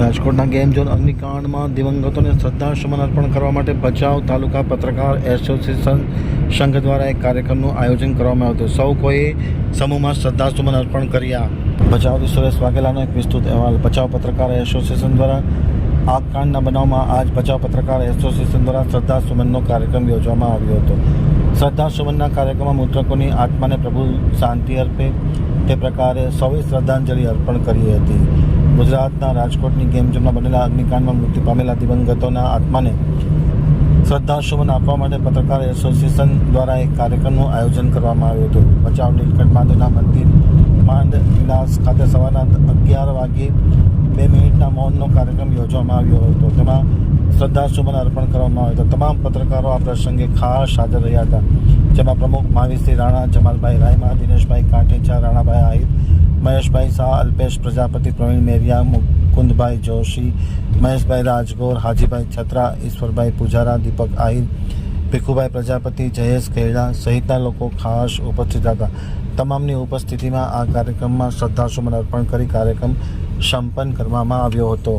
રાજકોટના game zone અગ્નિકાંડમાં દિવંગતોને શ્રદ્ધાસુમન અર્પણ કરવા માટે ભચાઉ તાલુકા પત્રકાર એસોસિએશન સંઘ દ્વારા એક કાર્યક્રમનું આયોજન કરવામાં આવ્યું હતું. સૌ કોઈ સમૂહમાં શ્રદ્ધાસુમન અર્પણ કર્યા. ભચાઉથી સુરેશ વાઘેલાનો એક વિસ્તૃત અહેવાલ. ભચાઉ પત્રકાર એસોસિએશન દ્વારા આ કાંડના બનાવમાં આજ ભચાઉ પત્રકાર એસોસિએશન દ્વારા શ્રદ્ધાસુમનનો કાર્યક્રમ યોજવામાં આવ્યો હતો. શ્રદ્ધાસુમનના કાર્યક્રમમાં મૃતકોની આત્માને પ્રભુ શાંતિ અર્પે. તે પ્રકારે સૌએ શ્રદ્ધાંજલિ અર્પણ કરી હતી. ગુજરાતના રાજકોટની ગેમ બનેલા અગ્નિકાંડમાં મૃત્યુ પામેલા દિવંગતોના આત્માને શ્રદ્ધાસુમન આપવા માટે પત્રકાર એસોસિએશન દ્વારા એક કાર્યક્રમનું આયોજન કરવામાં આવ્યું હતું. ભચાઉ નીલકંઠ મહાદેવના મંદિર માંડ વિલાસ ખાતે સવારના અગિયાર વાગ્યે બે મિનિટના મૌનનો કાર્યક્રમ યોજવામાં આવ્યો હતો. તેમાં શ્રદ્ધાસુમન અર્પણ કરવામાં આવ્યો હતો. તમામ પત્રકારો આ પ્રસંગે ખાસ હાજર રહ્યા હતા. જેમાં પ્રમુખ મહાવીરસિંહ રાણા, જમાલભાઈ રાયમા, દિનેશભાઈ કાંઠેચા, રાણાભાઈ આહિર મહેશભાઈ શાહ અલ્પેશ પ્રજાપતિ પ્રવીણ મેરિયા મુકુંદભાઈ જોશી મહેશભાઈ રાજગોર હાજીભાઈ છત્રા ઈશ્વરભાઈ પૂજારા દીપક આહિર ભીખુભાઈ પ્રજાપતિ જયેશ ખેડા સહિતના લોકો ખાસ ઉપસ્થિત હતા. તમામની ઉપસ્થિતિમાં આ કાર્યક્રમમાં શ્રદ્ધાસુમન અર્પણ કરી કાર્યક્રમ સંપન્ન કરવામાં આવ્યો હતો.